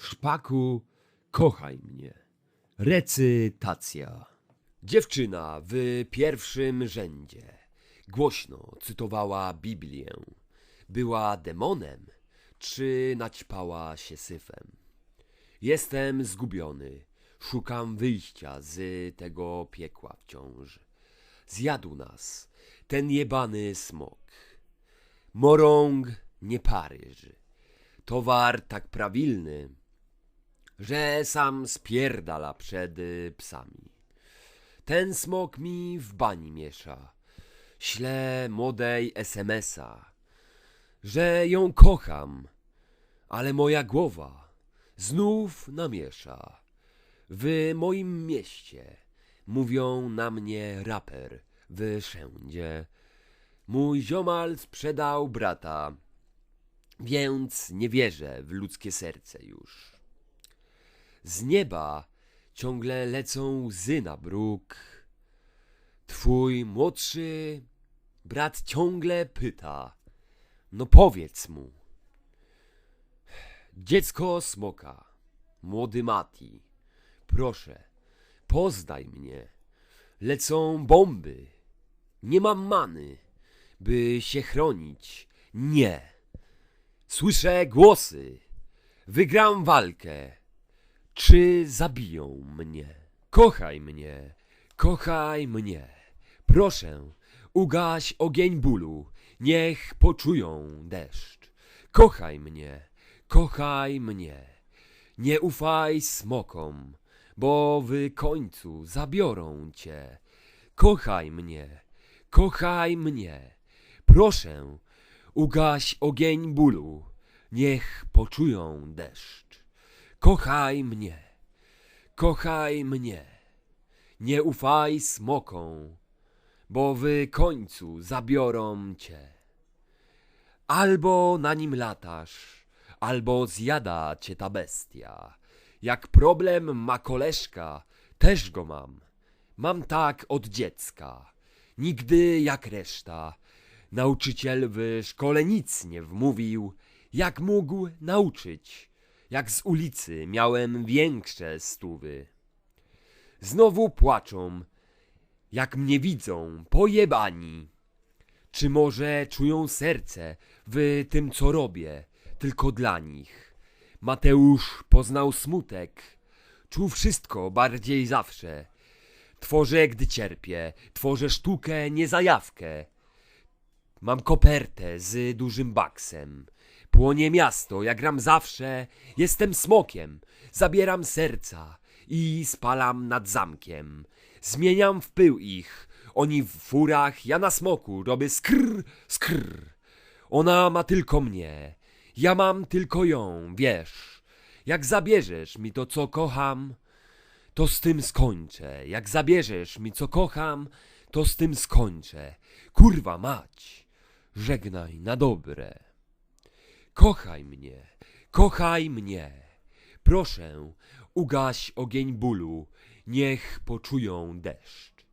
Szpaku, kochaj mnie. Recytacja. Dziewczyna w pierwszym rzędzie głośno cytowała Biblię. Była demonem, czy naćpała się syfem? Jestem zgubiony, szukam wyjścia z tego piekła wciąż. Zjadł nas ten jebany smok. Morąg, nie Paryż. Towar tak prawilny, że sam spierdala przed y, psami. Ten smok mi w bani miesza. Ślę młodej SMS-a, że ją kocham, ale moja głowa znów namiesza. W moim mieście mówią na mnie raper wszędzie. Mój ziomal sprzedał brata, więc nie wierzę w ludzkie serce już. Z nieba ciągle lecą łzy na bruk. Twój młodszy brat ciągle pyta, no powiedz mu. Dziecko smoka, młody Mati, proszę, poznaj mnie. Lecą bomby, nie mam many, by się chronić. Nie. Słyszę głosy, wygram walkę. Czy zabiją mnie? Kochaj mnie, kochaj mnie. Proszę, ugaś ogień bólu, niech poczują deszcz. Kochaj mnie, kochaj mnie. Nie ufaj smokom, bo w końcu zabiorą cię. Kochaj mnie, kochaj mnie. Proszę, ugaś ogień bólu, niech poczują deszcz. Kochaj mnie, kochaj mnie. Nie ufaj smokom, bo w końcu zabiorą cię. Albo na nim latasz, albo zjada cię ta bestia. Jak problem ma koleżka, też go mam. Mam tak od dziecka. Nigdy jak reszta. Nauczyciel w szkole nic nie wmówił. Jak mógł nauczyć? Jak z ulicy miałem większe stówy. Znowu płaczą, jak mnie widzą, pojebani. Czy może czują serce w tym, co robię, tylko dla nich? Mateusz poznał smutek, czuł wszystko bardziej zawsze. Tworzę, gdy cierpię, tworzę sztukę, nie zajawkę. Mam kopertę z dużym baksem. Płonie miasto, jak gram zawsze. Jestem smokiem, zabieram serca i spalam nad zamkiem. Zmieniam w pył ich, oni w furach, ja na smoku robię skrr, skrr. Ona ma tylko mnie, ja mam tylko ją, wiesz. Jak zabierzesz mi to, co kocham, to z tym skończę. Jak zabierzesz mi, co kocham, to z tym skończę. Kurwa mać, żegnaj na dobre. Kochaj mnie, kochaj mnie. Proszę, ugaś ogień bólu, niech poczują deszcz.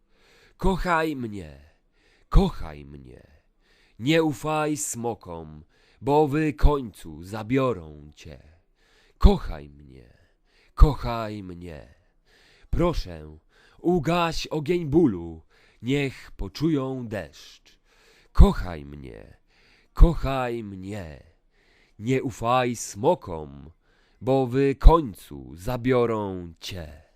Kochaj mnie, kochaj mnie. Nie ufaj smokom, bo w końcu zabiorą cię. Kochaj mnie, kochaj mnie. Proszę, ugaś ogień bólu, niech poczują deszcz. Kochaj mnie, kochaj mnie. Nie ufaj smokom, bo w końcu zabiorą cię.